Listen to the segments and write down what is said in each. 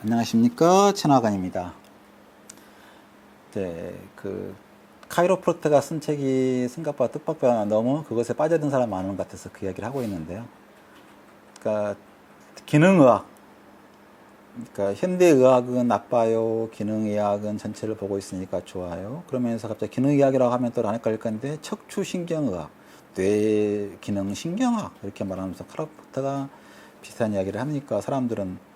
안녕하십니까 천하관입니다. 네, 그 카이로프로트가 쓴 책이 생각보다 뜻밖보다 너무 그것에 빠져든 사람 많은 것 같아서 그 이야기를 하고 있는데요. 그러니까 기능의학, 그러니까 현대의학은 나빠요, 기능의학은 전체를 보고 있으니까 좋아요. 그러면서 갑자기 기능의학이라고 하면 또 안 헷갈릴 건데 척추신경의학, 뇌 기능 신경학 이렇게 말하면서 카이로프로트가 비슷한 이야기를 하니까 사람들은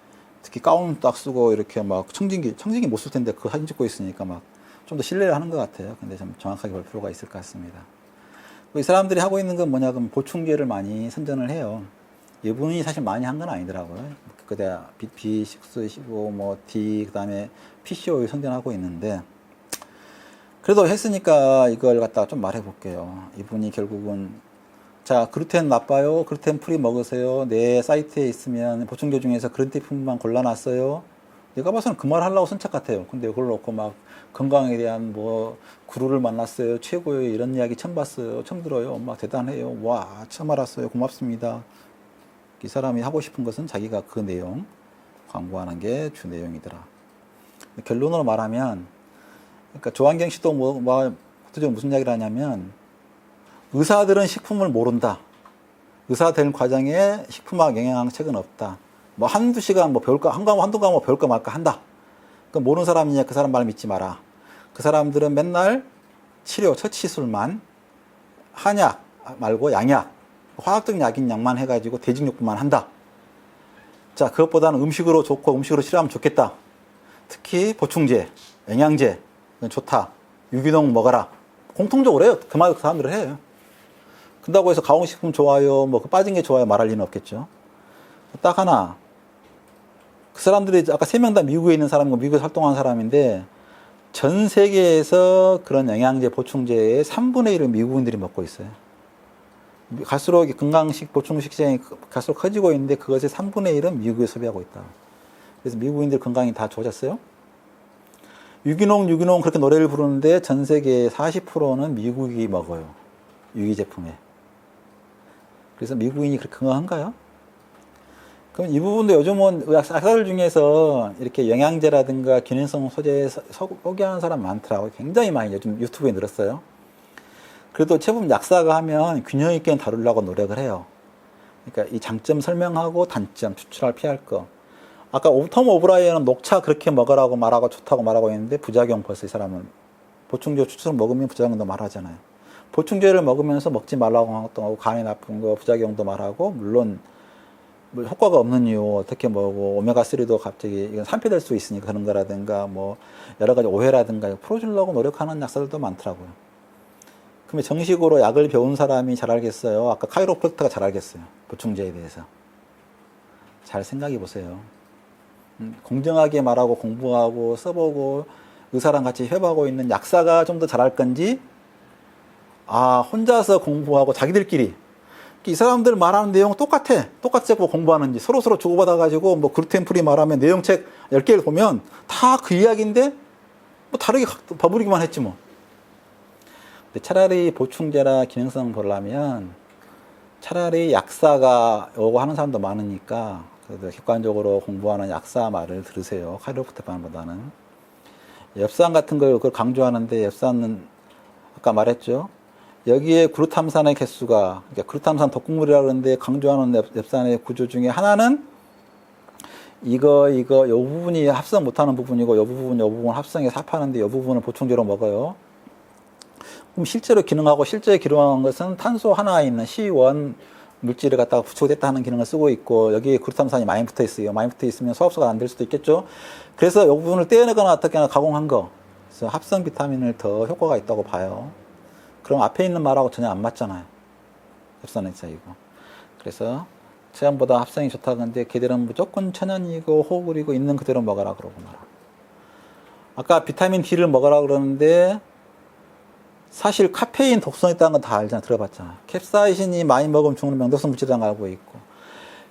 특히 가운 딱 쓰고 이렇게 막 청진기 청진기 못 쓸 텐데 그 사진 찍고 있으니까 막 좀 더 신뢰를 하는 것 같아요. 근데 좀 정확하게 볼 필요가 있을 것 같습니다. 이 사람들이 하고 있는 건 뭐냐 그럼 보충제를 많이 선전을 해요. 이분이 사실 많이 한 건 아니더라고요. 그때 B, B6, 15, 뭐 D 그다음에 PCO 선전하고 있는데 그래도 했으니까 이걸 갖다가 좀 말해 볼게요. 이분이 결국은 자, 글루텐 나빠요. 글루텐 프리 먹으세요. 내 사이트에 있으면 보충제 중에서 글루텐만 골라놨어요. 내가 봐서는 그 말 하려고 쓴책 같아요. 근데 그걸 놓고 막 건강에 대한 뭐 구루를 만났어요. 최고예요. 이런 이야기 처음 봤어요. 처음 들어요. 막 대단해요. 와, 처음 알았어요. 고맙습니다. 이 사람이 하고 싶은 것은 자기가 그 내용 광고하는 게 주 내용이더라. 결론으로 말하면, 그러니까 조한경 씨도 뭐, 뭐, 구체적으로 무슨 이야기를 하냐면, 의사들은 식품을 모른다. 의사 될 과정에 식품학 영양책은 없다. 뭐 한두 시간 뭐 배울까, 한 과목, 한두 과목 배울까 말까 한다. 그 모르는 사람이냐 그 사람 말 믿지 마라. 그 사람들은 맨날 치료, 처치술만 한약 말고 양약, 화학적 약인 약만 해가지고 대직육부만 한다. 자, 그것보다는 음식으로 좋고 음식으로 치료하면 좋겠다. 특히 보충제, 영양제, 좋다. 유기농 먹어라. 공통적으로 해요. 그 말 그 사람들은 해요. 그렇다고 해서 가공식품 좋아요, 뭐그 빠진 게 좋아요 말할 리는 없겠죠. 딱 하나. 그 사람들이 아까 세 명 다 미국에 있는 사람이고 미국에서 활동하는 사람인데 전 세계에서 그런 영양제 보충제의 3분의 1을 미국인들이 먹고 있어요. 갈수록 건강식 보충식 시장이 갈수록 커지고 있는데 그것의 3분의 1은 미국에 소비하고 있다. 그래서 미국인들 건강이 다 좋아졌어요. 유기농, 유기농 그렇게 노래를 부르는데 전 세계 40%는 미국이 먹어요. 유기 제품에. 그래서 미국인이 그렇게 건강한가요? 그럼 이 부분도 요즘은 의사들 중에서 이렇게 영양제라든가 기능성 소재에 소개하는 사람 많더라고요. 굉장히 많이 요즘 유튜브에 늘었어요. 그래도 제품 약사가 하면 균형 있게 다루려고 노력을 해요. 그러니까 이 장점 설명하고 단점, 추출할 피할 거. 아까 톰 오브라이언은 녹차 그렇게 먹으라고 말하고 좋다고 말하고 있는데 부작용 벌써 이 사람은 보충제 추출 먹으면 부작용도 말하잖아요. 보충제를 먹으면서 먹지 말라고 하고 간에 나쁜 거 부작용도 말하고 물론 뭐 효과가 없는 이유 어떻게 뭐고 오메가 3도 갑자기 이건 산패될 수 있으니까 그런 거라든가 뭐 여러 가지 오해라든가 풀어주려고 노력하는 약사들도 많더라고요. 그러면 정식으로 약을 배운 사람이 잘 알겠어요. 아까 카이로프로트가 잘 알겠어요. 보충제에 대해서 잘 생각해 보세요. 음, 공정하게 말하고 공부하고 써보고 의사랑 같이 협하고 있는 약사가 좀 더 잘할 건지 아 혼자서 공부하고 자기들끼리 이 사람들 말하는 내용 똑같아. 똑같이 뭐 공부하는지 서로 서로 주고받아가지고 뭐 글루텐 프리 말하면 내용책 10개를 보면 다 그 이야기인데 뭐 다르게 버무리기만 했지 뭐. 근데 차라리 보충제나 기능성 보려면 차라리 약사가 요거 하는 사람도 많으니까 그래도 객관적으로 공부하는 약사 말을 들으세요. 카이로프트반보다는. 엽산 같은 걸 그걸 강조하는데 엽산은 아까 말했죠. 여기에 그루탐산의 개수가 그러니까 그루탐산 독극물이라고 그러는데 강조하는 엽산의 구조 중에 하나는 이거 이거 요 부분이 합성 못하는 부분이고 요 부분 요 부분 합성해서 합하는데 요 부분을 보충제로 먹어요. 그럼 실제로 기능하고 실제 기능한 것은 탄소 하나에 있는 C1 물질을 갖다가 부착됐다 하는 기능을 쓰고 있고 여기에 그루탐산이 많이 붙어 있어요. 많이 붙어 있으면 소합소가 안 될 수도 있겠죠. 그래서 이 부분을 떼어내거나 어떻게 하나 가공한 거. 그래서 합성 비타민을 더 효과가 있다고 봐요. 그럼 앞에 있는 말하고 전혀 안 맞잖아요. 엽산에서 이거. 그래서 체험보다 합성이 좋다 근데 걔들은 무조건 천연이고 호글이고 있는 그대로 먹어라 그러고 말아. 아까 비타민 D를 먹어라 그러는데 사실 카페인 독성이 있다는 건 다 알잖아 들어봤잖아. 캡사이신이 많이 먹으면 죽는 명독성 물질이라는 걸 알고 있고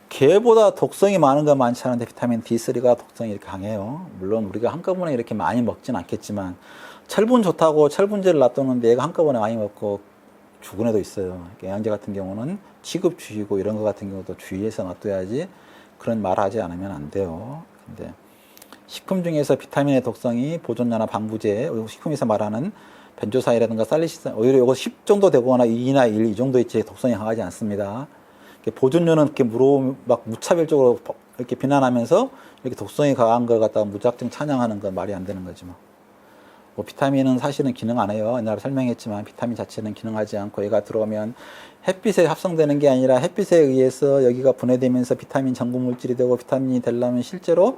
걔보다 독성이 많은 건 많지 않은데 비타민 D3가 독성이 이렇게 강해요. 물론 우리가 한꺼번에 이렇게 많이 먹진 않겠지만 철분 좋다고 철분제를 놔두는데 얘가 한꺼번에 많이 먹고 죽은 애도 있어요. 영양제 같은 경우는 취급 주의고 이런 거 같은 경우도 주의해서 놔둬야지 그런 말 하지 않으면 안 돼요. 근데 식품 중에서 비타민의 독성이 보존료나 방부제, 식품에서 말하는 벤조사이라든가 살리시산, 오히려 이거 10 정도 되거나 2나 1 이 정도 있지 독성이 강하지 않습니다. 보존료는 이렇게 무로 막 무차별적으로 이렇게 비난하면서 이렇게 독성이 강한 걸 갖다가 무작정 찬양하는 건 말이 안 되는 거지 뭐. 뭐 비타민은 사실은 기능 안 해요. 옛날에 설명했지만 비타민 자체는 기능하지 않고 얘가 들어오면 햇빛에 합성되는 게 아니라 햇빛에 의해서 여기가 분해되면서 비타민 전분 물질이 되고 비타민이 되려면 실제로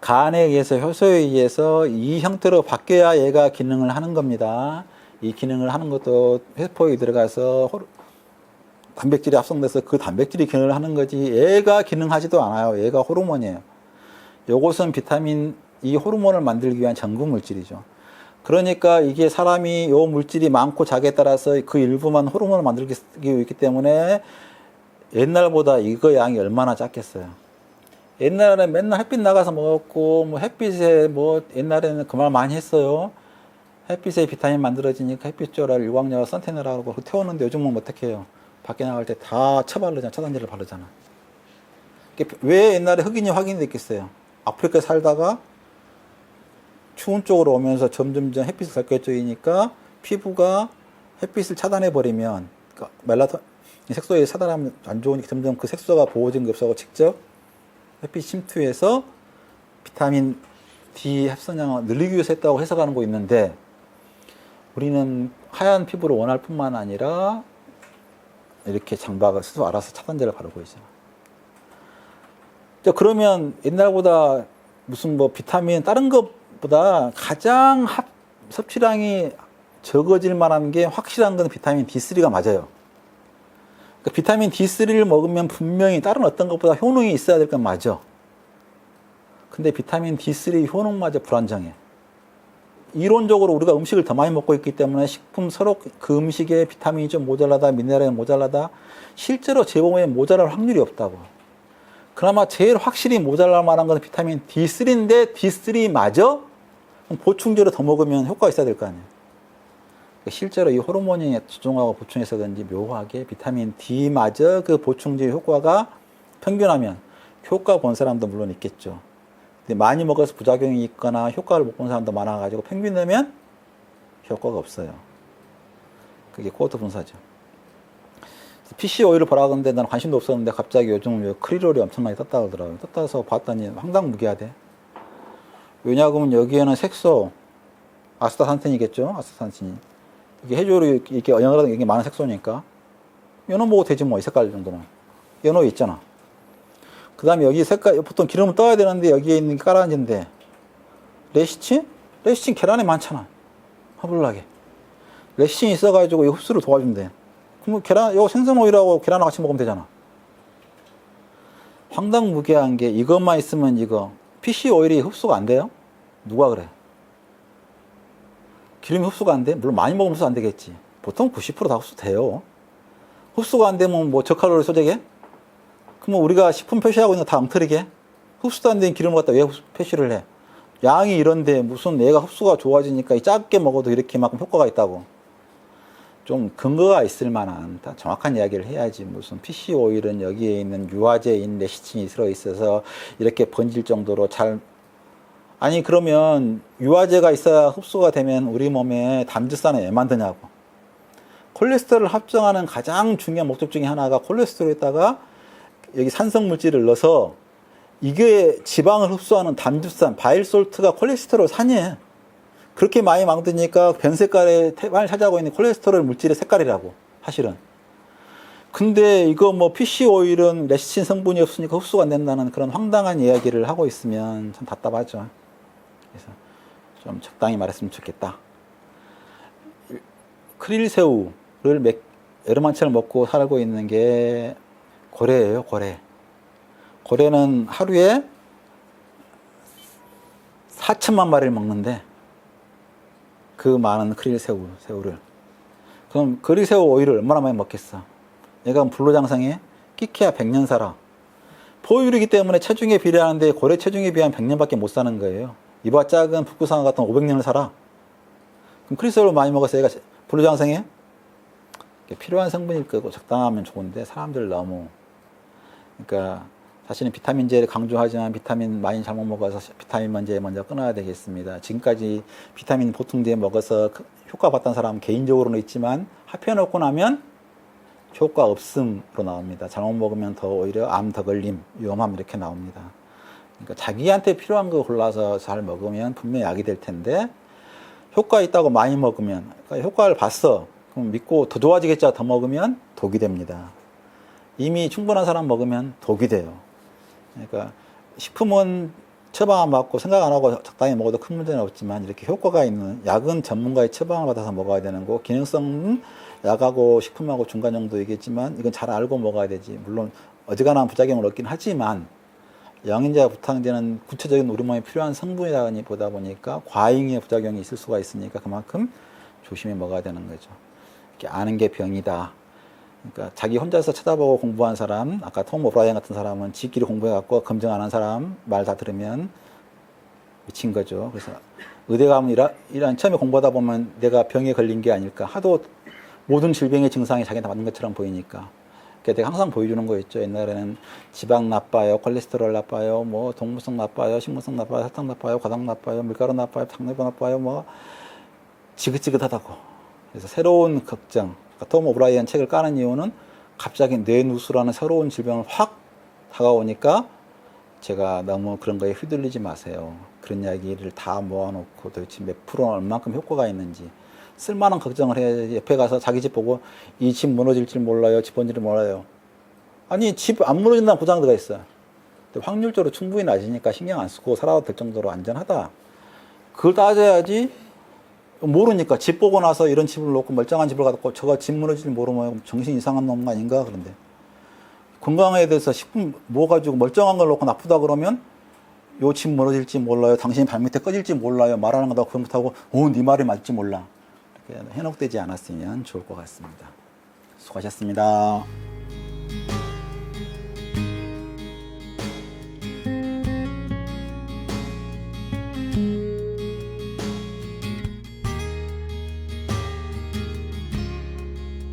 간에 의해서 효소에 의해서 이 형태로 바뀌어야 얘가 기능을 하는 겁니다. 이 기능을 하는 것도 세포에 들어가서 단백질이 합성돼서 그 단백질이 기능을 하는 거지 얘가 기능하지도 않아요. 얘가 호르몬이에요. 요것은 비타민 이 호르몬을 만들기 위한 전분 물질이죠. 그러니까 이게 사람이 요 물질이 많고 작에 따라서 그 일부만 호르몬을 만들기 있기 때문에 옛날보다 이거 양이 얼마나 작겠어요. 옛날에는 맨날 햇빛 나가서 먹었고 뭐 햇빛에 뭐 옛날에는 그 말 많이 했어요. 햇빛에 비타민 만들어지니까 햇빛 쬐라 유광야와 선테널하고 태우는데 요즘은 어떻게 해요? 밖에 나갈 때다 처바르잖아. 차단제를 바르잖아. 왜 옛날에 흑인이 확인됐겠어요? 아프리카에 살다가 추운 쪽으로 오면서 점점점 햇빛을 쪼이니까 피부가 햇빛을 차단해 버리면 그러니까 멜라토 이 색소에 차단하면 안 좋으니까 점점 그 색소가 보호진 게 없어서 직접 햇빛 침투해서 비타민 D 합성량을 늘리기 위해서 했다고 해석하는 거 있는데 우리는 하얀 피부를 원할 뿐만 아니라 이렇게 장박을 스스로 알아서 차단제를 바르고 있잖아. 자, 그러면 옛날보다 무슨 뭐 비타민 다른 것보다 가장 합, 섭취량이 적어질 만한 게 확실한 건 비타민 D3가 맞아요. 그러니까 비타민 D3를 먹으면 분명히 다른 어떤 것보다 효능이 있어야 될 건 맞아. 근데 비타민 D3 효능마저 불안정해. 이론적으로 우리가 음식을 더 많이 먹고 있기 때문에 식품 서로 그 음식에 비타민이 좀 모자라다, 미네랄이 모자라다, 실제로 제 몸에 모자랄 확률이 없다고. 그나마 제일 확실히 모자랄 만한 건 비타민 D3인데 D3 마저 보충제로 더 먹으면 효과가 있어야 될 거 아니에요. 그러니까 실제로 이 호르몬이 조종하고 보충해서 그런지 묘하게 비타민 D마저 그 보충제 효과가 평균하면 효과 본 사람도 물론 있겠죠. 근데 많이 먹어서 부작용이 있거나 효과를 못 본 사람도 많아가지고 평균 내면 효과가 없어요. 그게 코어트 분사죠. PC 오일을 보라 그러는데 나는 관심도 없었는데 갑자기 요즘 왜 크릴올이 엄청나게 떴다 그러더라고요. 떴다서 봤더니 황당무계하대. 왜냐하면 여기에는 색소, 아스타산틴이겠죠? 아스타산틴이. 이게 해조로 이렇게 영양가 이게 많은 색소니까. 연어 먹어도 되지 뭐, 이 색깔 정도는. 연어 있잖아. 그 다음에 여기 색깔, 보통 기름을 떠야 되는데 여기에 있는 게 까라한지인데, 레시친? 레시친 계란에 많잖아. 허블나게. 레시친이 있어가지고 이 흡수를 도와준대. 그럼 계란, 이거 생선오일하고 계란을 같이 먹으면 되잖아. 황당무계한 게 이것만 있으면 이거 PC 오일이 흡수가 안 돼요? 누가 그래? 기름이 흡수가 안 돼? 물론 많이 먹으면 흡수 안 되겠지. 보통 90%다 흡수돼요. 흡수가 안 되면 뭐 저칼로리 소재게? 그러면 우리가 식품 표시하고 있는 거 다 엉터리게? 흡수도 안 된 기름을 갖다 왜 표시를 해? 양이 이런데 무슨 얘가 흡수가 좋아지니까 이 작게 먹어도 이렇게 만큼 효과가 있다고. 좀 근거가 있을 만한 다 정확한 이야기를 해야지 무슨 PC 오일은 여기에 있는 유화제인 레시틴이 들어 있어서 이렇게 번질 정도로 잘 아니 그러면 유화제가 있어야 흡수가 되면 우리 몸에 담즙산을 왜 만드냐고 콜레스테롤을 합성하는 가장 중요한 목적 중에 하나가 콜레스테롤에다가 여기 산성 물질을 넣어서 이게 지방을 흡수하는 담즙산 바일솔트가 콜레스테롤 산이에요. 그렇게 많이 만드니까 변 색깔의 태반을 차지하고 있는 콜레스테롤 물질의 색깔이라고 사실은. 근데 이거 뭐 PC 오일은 레시친 성분이 없으니까 흡수가 안 된다는 그런 황당한 이야기를 하고 있으면 참 답답하죠. 그래서 좀 적당히 말했으면 좋겠다. 크릴새우를 몇, 여름한철 먹고 살고 있는 게 고래예요, 고래. 고래는 하루에 4천만 마리를 먹는데 그 많은 크릴 새우, 새우를. 그럼 크릴 새우 오일을 얼마나 많이 먹겠어? 얘가 불로장생에 끼케야 100년 살아. 포유류이기 때문에 체중에 비례하는데 고래 체중에 비하면 100년밖에 못 사는 거예요. 이봐 작은 북구상어 같은 500년을 살아. 그럼 새우를 많이 먹어서 얘가 불로장생에 필요한 성분일 거고 적당하면 좋은데 사람들 너무 그러니까 사실은 비타민제를 강조하지만 비타민 많이 잘못 먹어서 비타민 먼저 먼저 끊어야 되겠습니다. 지금까지 비타민 보통제 먹어서 그 효과 봤던 사람 개인적으로는 있지만 합해놓고 나면 효과 없음으로 나옵니다. 잘못 먹으면 더 오히려 암 더 걸림, 위험함 이렇게 나옵니다. 그러니까 자기한테 필요한 거 골라서 잘 먹으면 분명히 약이 될 텐데 효과 있다고 많이 먹으면 그러니까 효과를 봤어. 그럼 믿고 더 좋아지겠죠. 더 먹으면 독이 됩니다. 이미 충분한 사람 먹으면 독이 돼요. 그러니까 식품은 처방 안 받고 생각 안 하고 적당히 먹어도 큰 문제는 없지만 이렇게 효과가 있는 약은 전문가의 처방을 받아서 먹어야 되는 거 기능성은 약하고 식품하고 중간 정도이겠지만 이건 잘 알고 먹어야 되지 물론 어지간한 부작용을 얻긴 하지만 영양제와 부탕제는 구체적인 우리 몸에 필요한 성분이다 보다 보니까 과잉의 부작용이 있을 수가 있으니까 그만큼 조심히 먹어야 되는 거죠. 이렇게 아는 게 병이다. 그러니까 자기 혼자서 찾아보고 공부한 사람, 아까 톰 오브라이언 같은 사람은 지끼리 공부해갖고 검증 안 한 사람 말 다 들으면 미친 거죠. 그래서 의대 가면 이라, 이런 처음에 공부하다 보면 내가 병에 걸린 게 아닐까. 하도 모든 질병의 증상이 자기한테 맞는 것처럼 보이니까. 그러니까 내가 항상 보여주는 거였죠. 옛날에는 지방 나빠요, 콜레스테롤 나빠요, 뭐 동물성 나빠요, 식물성 나빠요, 사탕 나빠요, 과당 나빠요, 밀가루 나빠요, 당뇨병 나빠요, 뭐 지긋지긋하다고. 그래서 새로운 걱정. 그러니까 톰 오브라이언 책을 까는 이유는 갑자기 뇌누수라는 새로운 질병을 확 다가오니까 제가 너무 그런 거에 휘둘리지 마세요. 그런 이야기를 다 모아놓고 도대체 몇 프로 얼만큼 효과가 있는지 쓸만한 걱정을 해야지 옆에 가서 자기 집 보고 이 집 무너질 줄 몰라요. 집 번지를 몰라요. 아니 집 안 무너진다는 보장 들어가 있어요. 확률적으로 충분히 낮으니까 신경 안 쓰고 살아도 될 정도로 안전하다. 그걸 따져야지 모르니까 집 보고 나서 이런 집을 놓고 멀쩡한 집을 갖고 저거 집 무너질 줄 모르면 정신 이상한 놈 아닌가 그런데. 건강에 대해서 식품 뭐 가지고 멀쩡한 걸 놓고 나쁘다 그러면 요 집 무너질지 몰라요. 당신 발밑에 꺼질지 몰라요. 말하는 거다 그런 못하고 오네 말이 맞지 몰라. 이렇게 해놓되지 않았으면 좋을 것 같습니다. 수고하셨습니다.